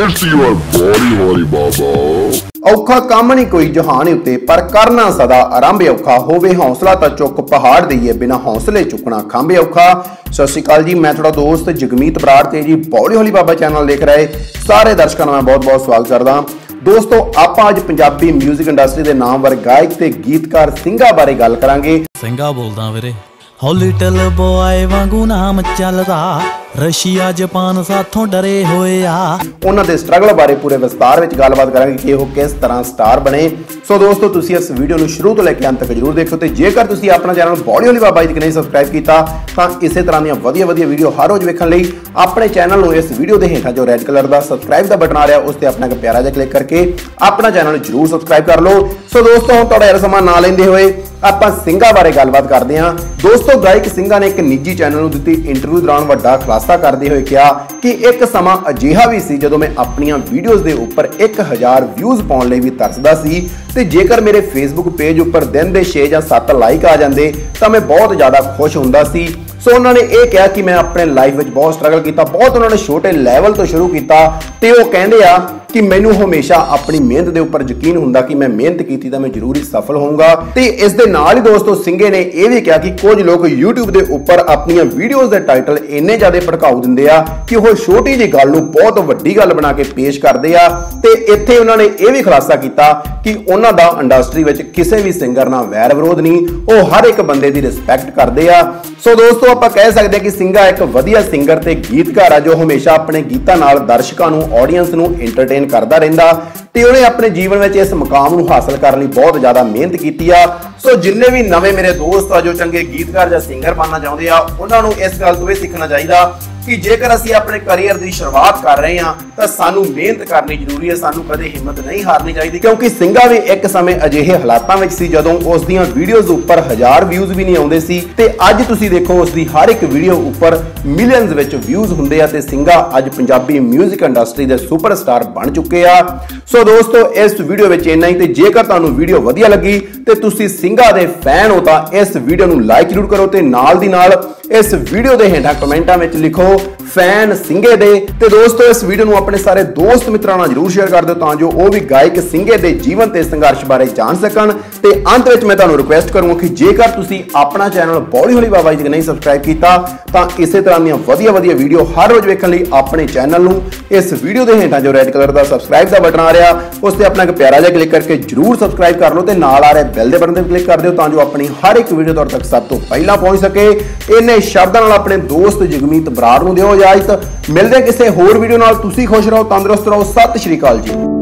It's your body, holy baba. ਔਖਾ ਕੰਮ ਨਹੀਂ ਕੋਈ ਜਹਾਨ ਉੱਤੇ ਪਰ ਕਰਨਾ ਸਦਾ। ਆਰੰਭ ਔਖਾ ਹੋਵੇ ਹੌਸਲਾ ਤਾਂ ਚੁੱਕ ਪਹਾੜ ਦਈਏ। ਬਿਨਾ ਹੌਸਲੇ ਚੁੱਕਣਾ ਖੰਭੇ ਔਖਾ। ਸਤਿ ਸ਼੍ਰੀ ਅਕਾਲ ਜੀ ਮੈਂ ਤੁਹਾਡਾ ਦੋਸਤ ਜਗਮੀਤ ਬਰਾੜ ਤੇ ਜੀ ਬੌਲੀ ਹੌਲੀ ਬਾਬਾ ਚੈਨਲ ਦੇਖ ਰਹੇ ਸਾਰੇ ਦਰਸ਼ਕਾਂ ਦਾ ਮੈਂ ਬਹੁਤ-ਬਹੁਤ ਸਵਾਗਤ ਕਰਦਾ। ਹਾਂ ਦੋਸਤੋ ਆਪਾਂ ਅੱਜ ਪੰਜਾਬੀ 뮤직 ਇੰਡਸਟਰੀ ਦੇ ਨਾਮਵਰ ਗਾਇਕ ਤੇ ਗੀਤਕਾਰ ਸਿੰਘਾਂ ਬਾਰੇ ਗੱਲ ਕਰਾਂਗੇ। ਸਿੰਘਾ ਬੋਲਦਾ ਵੀਰੇ। ਹੋ ਲਿਟਲ ਬੋਏ ਵਾਂਗੂ ਨਾਮ ਚੱਲਦਾ। ਰਸ਼ੀਆ, ਜਾਪਾਨ ਸਾਥੋਂ ਡਰੇ ਹੋਏ ਆ। ਉਹਨਾਂ ਦੇ ਸਟਰਗਲ ਬਾਰੇ ਪੂਰੇ ਵਿਸਤਾਰ ਵਿੱਚ ਗੱਲਬਾਤ ਕਰਾਂਗੇ ਕਿ ਉਹ ਕਿਸ ਤਰ੍ਹਾਂ ਸਟਾਰ ਬਣੇ। ਸੋ ਦੋਸਤੋ, ਤੁਸੀਂ ਇਸ ਵੀਡੀਓ ਨੂੰ ਸ਼ੁਰੂ ਤੋਂ ਲੈ ਕੇ ਅੰਤ ਤੱਕ ਜਰੂਰ ਦੇਖੋ ਤੇ ਜੇਕਰ ਤੁਸੀਂ ਆਪਣਾ ਚੈਨਲ ਬੌਡੀ ਵਾਲੀ ਬਾਬਾ ਜੀ ਨਹੀਂ ਸਬਸਕ੍ਰਾਈਬ ਕੀਤਾ, ਤਾਂ ਇਸੇ ਤਰ੍ਹਾਂ ਦੀਆਂ ਵਧੀਆ ਵਧੀਆ ਵੀਡੀਓ ਹਰ ਰੋਜ਼ ਵੇਖਣ ਲਈ ਆਪਣੇ ਚੈਨਲ ਨੂੰ ਇਸ ਵੀਡੀਓ ਦੇ ਹੇਠਾਂ ਜੋ ਰੈੱਡ ਕਲਰ ਦਾ ਸਬਸਕ੍ਰਾਈਬ ਦਾ ਬਟਨ ਆ ਰਿਹਾ, ਉਸ ਤੇ ਆਪਣਾ ਇੱਕ ਪਿਆਰਾ ਜਿਹਾ ਕਲਿੱਕ ਕਰਕੇ ਆਪਣਾ ਚੈਨਲ ਜਰੂਰ ਸਬਸਕ੍ਰਾਈਬ ਕਰ ਲਓ। ਸੋ ਦੋਸਤੋ, ਹੁਣ ਤੁਹਾਡਾ ਸਮਾਂ ਨਾ ਲੈਂਦੇ ਹੋਏ ਆਪਾਂ ਸਿੰਘਾਂ ਬਾਰੇ ਗੱਲਬਾਤ ਕਰਦੇ ਹਾਂ। ਦੋਸਤੋ, ਗਾਇਕ ਸਿੰਘਾਂ ਨੇ ਇੱਕ ਨਿੱਜੀ ਚੈਨਲ ਨੂੰ ਦਿੱਤੀ ਇੰਟਰਵਿਊ ਦੌਰਾਨ ਵੱਡਾ ਖੁਲਾਸਾ ਕਰਦੇ ਹੋਏ ਕਿਹਾ ਕਿ ਇੱਕ ਸਮਾਂ ਅਜਿਹਾ ਵੀ ਸੀ ਜਦੋਂ ਮੈਂ ਆਪਣੀਆਂ ਵੀਡੀਓਜ਼ ਦੇ ਉੱਪਰ 1000 ਵਿਊਜ਼ ਪਾਉਣ ਲਈ ਵੀ ਤਰਸਦਾ ਸੀ ਤੇ ਜੇਕਰ ਮੇਰੇ ਫੇਸਬੁੱਕ ਪੇਜ ਉੱਪਰ ਦਿਨ ਦੇ 6 ਜਾਂ 7 ਲਾਈਕ ਆ ਜਾਂਦੇ ਤਾਂ ਮੈਂ ਬਹੁਤ ਜ਼ਿਆਦਾ ਖੁਸ਼ ਹੁੰਦਾ ਸੀ। ਸੋ ਉਹਨਾਂ ਨੇ ਇਹ ਕਿਹਾ ਕਿ ਮੈਂ ਆਪਣੇ ਲਾਈਫ ਵਿੱਚ ਬਹੁਤ ਸਟਰਗਲ ਕੀਤਾ, ਬਹੁਤ ਉਹਨਾਂ ਨੇ ਛੋਟੇ ਲੈਵਲ ਤੋਂ ਸ਼ੁਰੂ ਕੀਤਾ ਤੇ ਉਹ ਕਹਿੰਦੇ ਆ ਕਿ ਮੈਨੂੰ ਹਮੇਸ਼ਾ ਆਪਣੀ ਮਿਹਨਤ ਦੇ ਉੱਪਰ ਯਕੀਨ ਹੁੰਦਾ ਕਿ ਮੈਂ ਮਿਹਨਤ ਕੀਤੀ ਤਾਂ ਮੈਂ ਜ਼ਰੂਰ ਹੀ ਸਫਲ ਹੋਊਂਗਾ। ਤੇ ਇਸ ਦੇ ਨਾਲ ਹੀ ਦੋਸਤੋ ਸਿੰਘੇ ਨੇ ਇਹ ਵੀ ਕਿਹਾ ਕਿ ਕੁਝ ਲੋਕ YouTube ਦੇ ਉੱਪਰ ਆਪਣੀਆਂ ਵੀਡੀਓਜ਼ ਦੇ ਟਾਈਟਲ ਇੰਨੇ ਜ਼ਿਆਦਾ ਭੜਕਾਊ ਦਿੰਦੇ ਆ ਕਿ ਉਹ ਛੋਟੀ ਜਿਹੀ ਗੱਲ ਨੂੰ ਬਹੁਤ ਵੱਡੀ ਗੱਲ ਬਣਾ ਕੇ ਪੇਸ਼ ਕਰਦੇ ਆ। ਤੇ ਇੱਥੇ ਉਹਨਾਂ ਨੇ ਇਹ ਵੀ ਖੁਲਾਸਾ ਕੀਤਾ ਕਿ ਉਹਨਾਂ ਦਾ ਇੰਡਸਟਰੀ ਵਿੱਚ ਕਿਸੇ ਵੀ ਸਿੰਗਰ ਨਾਲ ਵੈਰ ਵਿਰੋਧ ਨਹੀਂ, ਉਹ ਹਰ ਇੱਕ ਬੰਦੇ ਦੀ ਰਿਸਪੈਕਟ ਕਰਦੇ ਆ। ਸੋ ਦੋਸਤੋ ਆਪਾਂ ਕਹਿ ਸਕਦੇ ਹਾਂ ਕਿ ਸਿੰਗਾ ਇੱਕ ਵਧੀਆ ਸਿੰਗਰ ਤੇ ਗੀਤਕਾਰ ਆ ਜੋ ਹਮੇਸ਼ਾ ਆਪਣੇ ਗੀਤਾਂ ਨਾਲ ਦਰਸ਼ਕਾਂ ਨੂੰ ਆਡੀਅנס ਨੂੰ ਐਂਟਰਟੇਨ ਕਰਦਾ ਰਹਿੰਦਾ ਤੇ ਉਹਨੇ ਆਪਣੇ ਜੀਵਨ ਵਿੱਚ ਇਸ ਮੁਕਾਮ ਨੂੰ ਹਾਸਲ ਕਰਨ ਲਈ ਬਹੁਤ ਜ਼ਿਆਦਾ ਮਿਹਨਤ ਕੀਤੀ ਆ। ਸੋ ਜਿੰਨੇ ਵੀ ਨਵੇਂ ਮੇਰੇ ਦੋਸਤ ਆ, ਜੋ ਚੰਗੇ ਗੀਤਕਾਰ ਜਾਂ ਸਿੰਗਰ ਬਣਨਾ ਚਾਹੁੰਦੇ ਆ, ਉਹਨਾਂ ਨੂੰ ਇਸ ਗੱਲ ਤੋਂ ਇਹ ਸਿੱਖਣਾ ਚਾਹੀਦਾ ਕਿ ਜੇਕਰ ਅਸੀਂ ਆਪਣੇ ਕੈਰੀਅਰ ਦੀ ਸ਼ੁਰੂਆਤ ਕਰ ਰਹੇ ਹਾਂ, ਤਾਂ ਸਾਨੂੰ ਮਿਹਨਤ ਕਰਨੀ ਜ਼ਰੂਰੀ ਹੈ, ਸਾਨੂੰ ਕਦੇ ਹਿੰਮਤ ਨਹੀਂ ਹਾਰਨੀ ਚਾਹੀਦੀ, ਕਿਉਂਕਿ ਸਿੰਘਾ ਵੀ ਇੱਕ ਸਮੇਂ ਅਜਿਹੇ ਹਾਲਾਤਾਂ ਵਿੱਚ ਸੀ ਜਦੋਂ ਉਸ ਦੀਆਂ ਵੀਡੀਓਜ਼ ਉੱਪਰ ਹਜ਼ਾਰ ਵਿਊਜ਼ ਵੀ ਨਹੀਂ ਆਉਂਦੇ ਸੀ ਤੇ ਅੱਜ ਤੁਸੀਂ ਦੇਖੋ ਉਸ ਦੀ ਹਰ ਇੱਕ ਵੀਡੀਓ ਉੱਪਰ ਮਿਲੀਅਨਸ ਵਿੱਚ ਵਿਊਜ਼ ਹੁੰਦੇ ਆ ਤੇ ਸਿੰਘਾ ਅੱਜ ਪੰਜਾਬੀ 뮤직 ਇੰਡਸਟਰੀ ਦੇ ਸੁਪਰਸਟਾਰ ਬਣ ਚੁੱਕੇ ਆ। ਸੋ ਦੋਸਤੋ, ਇਸ ਵੀਡੀਓ ਵਿੱਚ ਇੰਨਾ ਹੀ ਤੇ ਜੇਕਰ ਤੁਹਾਨੂੰ ਵੀਡੀਓ ਵਧੀਆ ਲੱਗੀ ਤੇ ਤੁਸੀਂ ਸਿੰਘਾ ਦੇ ਫੈਨ ਹੋ ਤਾਂ ਇਸ ਵੀਡੀਓ ਨੂੰ ਲਾਈਕ ਜ਼ਰੂਰ ਕਰੋ ਤੇ ਨਾਲ ਦੀ ਨਾਲ ਇਸ ਵੀਡੀਓ ਦੇ ਹੇਠਾਂ ਕਮੈਂਟਾਂ ਵਿੱਚ ਲਿਖੋ ਫੈਨ ਸਿੰਘੇ ਦੇ। ਤੇ ਦੋਸਤੋ, ਇਸ ਵੀਡੀਓ ਨੂੰ ਆਪਣੇ ਸਾਰੇ ਦੋਸਤ ਮਿੱਤਰਾਂ ਨਾਲ ਜਰੂਰ ਸ਼ੇਅਰ ਕਰ ਦਿਓ ਤਾਂ ਜੋ ਉਹ ਵੀ ਗਾਇਕ ਸਿੰਘੇ ਦੇ ਜੀਵਨ ਤੇ ਸੰਘਰਸ਼ ਬਾਰੇ ਜਾਣ ਸਕਣ। ਤੇ ਅੰਤ ਵਿੱਚ ਮੈਂ ਤੁਹਾਨੂੰ ਰਿਕੁਐਸਟ ਕਰੂੰਗਾ ਕਿ ਜੇਕਰ ਤੁਸੀਂ ਆਪਣਾ ਚੈਨਲ ਬੌਲੀ ਹੌਲੀ ਬਾਬਾ ਜੀ ਨਹੀਂ ਸਬਸਕ੍ਰਾਈਬ ਕੀਤਾ, ਤਾਂ ਇਸੇ ਤਰ੍ਹਾਂ ਦੀਆਂ ਵਧੀਆ ਵਧੀਆ ਵੀਡੀਓ ਹਰ ਰੋਜ਼ ਵੇਖਣ ਲਈ ਆਪਣੇ ਚੈਨਲ ਨੂੰ ਇਸ ਵੀਡੀਓ ਦੇ ਹੇਠਾਂ ਜੋ ਰੈੱਡ ਕਲਰ ਦਾ ਸਬਸਕ੍ਰਾਈਬ ਦਾ ਬਟਨ ਆ ਰਿਹਾ, ਉਸ ਤੇ ਆਪਣਾ ਇੱਕ ਪਿਆਰਾ ਜਿਹਾ ਕਲਿੱਕ ਕਰਕੇ ਜਰੂਰ ਸਬਸਕ੍ਰਾਈਬ ਕਰ ਲਓ ਤੇ ਨਾਲ ਆ ਰਿਹਾ ਬੈਲ ਦੇ ਬਟਨ ਤੇ ਕਲਿੱਕ ਕਰ ਦਿਓ ਤਾਂ ਜੋ ਆਪਣੀ ਹਰ ਇੱਕ ਵੀਡੀਓ ਤੁਹਾਡੇ ਤੱਕ ਸਭ ਤੋਂ ਪਹਿਲਾਂ ਪਹੁੰਚ ਸਕੇ। ਇਹਨੇ ਸ਼ਬਦਾਂ ਨਾਲ ਆਪਣੇ ਦੋਸਤ ਜਗਮੀਤ ਬਰਾੜ ਨੂੰ ਦਿਓ। ਇਜਾਜ਼ਤ। ਮਿਲਦੇ ਕਿਸੇ ਹੋਰ ਵੀਡੀਓ ਨਾਲ। ਤੁਸੀਂ ਖੁਸ਼ ਰਹੋ, ਤੰਦਰੁਸਤ ਰਹੋ। ਸਤਿ ਸ਼੍ਰੀ ਅਕਾਲ ਜੀ।